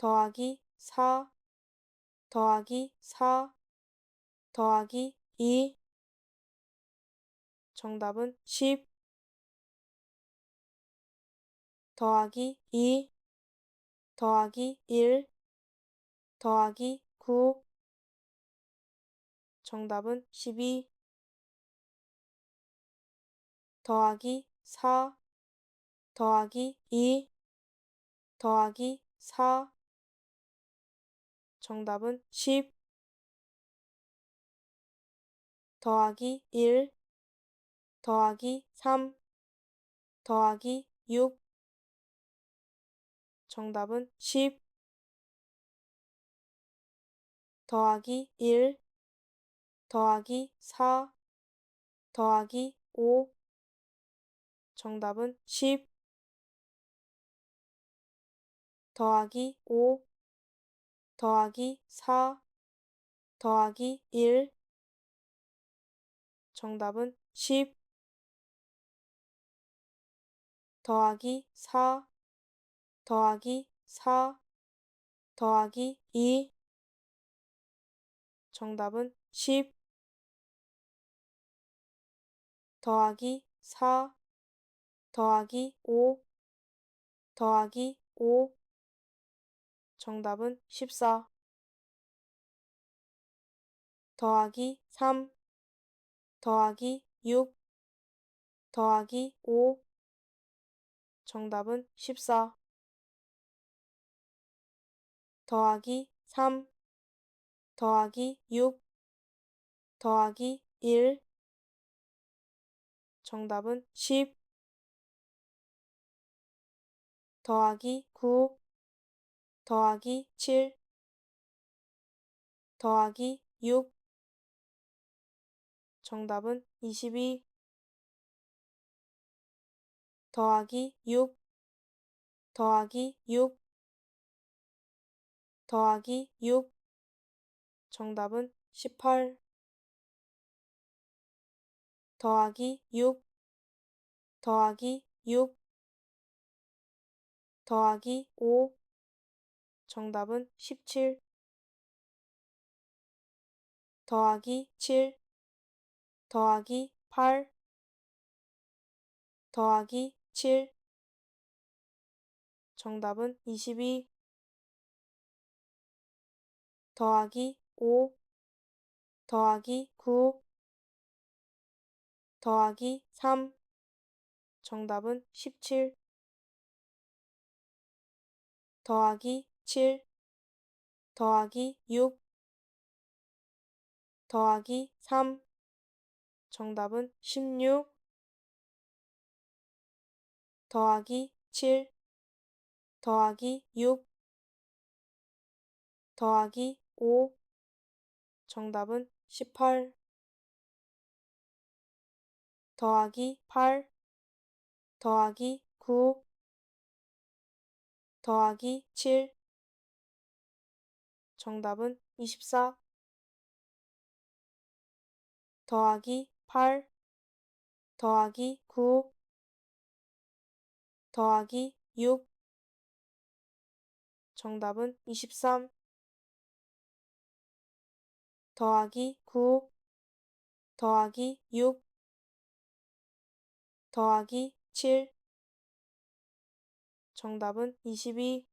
더하기 4 더하기 4 더하기 2 정답은 10 더하기 2 더하기 1 더하기 9 정답은 12 더하기 4 더하기 2 더하기 4 정답은 10 더하기 1 더하기 3 더하기 6 정답은 10 더하기 1 더하기 4 더하기 5 정답은 10 더하기 5 더하기 4 더하기 1 정답은 10 더하기 4 더하기 4 더하기 2 정답은 10 더하기 4 더하기 5 더하기 5 정답은 14 더하기 3 더하기 6 더하기 5 정답은 14 더하기 3 더하기 6 더하기 1 정답은 10 더하기 9 더하기 7 더하기 6 정답은 22 더하기 6 더하기 6 더하기 6 정답은 18 더하기 6 더하기 6 더하기 5 정답은 17 더하기 7 더하기 8 더하기 7 정답은 22 더하기 5 더하기 9 더하기 3 정답은 17 더하기 7 더하기 6 더하기 3 정답은 16 더하기 7 더하기 6 더하기 5 정답은 18 더하기 8 더하기 9 더하기 7 정답은 24 더하기 8 더하기 9 더하기 6 정답은 23 더하기 9 더하기 6 더하기 7 정답은 22